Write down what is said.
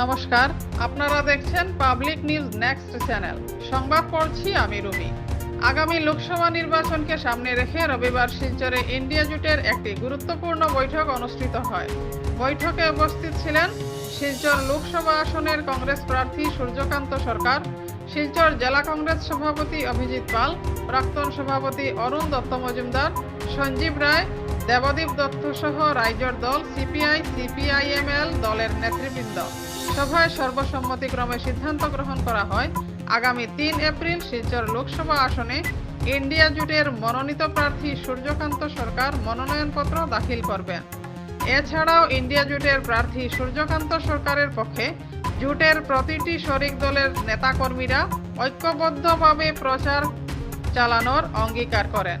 নমস্কার, আপনারা দেখছেন পাবলিক নিউজ নেক্সট চ্যানেল। সংবাদ পড়ছি আমি রুমি। আগামী লোকসভা নির্বাচনকে সামনে রেখে রবিবার শিলচরে ইন্ডিয়া জোটের একটি গুরুত্বপূর্ণ বৈঠক অনুষ্ঠিত হয়। বৈঠকে উপস্থিত ছিলেন শিলচর লোকসভা আসনের কংগ্রেস প্রার্থী সূর্যকান্ত সরকার, শিলচর জেলা কংগ্রেস সভাপতি অভিজিৎ পাল, প্রাক্তন সভাপতি অরুণ দত্ত মজুমদার, সঞ্জীব রায় দেবদীপ দত্ত সহ রাইজর দল, সিপিআই, সিপিআইএমএল দলের নেতৃবৃন্দ। সভায় সর্বসম্মতিক্রমে সিদ্ধান্ত গ্রহণ করা হয়। আগামী তিন এপ্রিল শিলচর লোকসভা আসনে ইন্ডিয়া জুটের মনোনীত প্রার্থী সূর্যকান্ত সরকার মনোনয়নপত্র দাখিল করবেন। এছাড়াও ইন্ডিয়া জোটের প্রার্থী সূর্যকান্ত সরকারের পক্ষে জোটের প্রতিটি শরিক দলের নেতাকর্মীরা ঐক্যবদ্ধভাবে প্রচার চালানোর অঙ্গীকার করেন।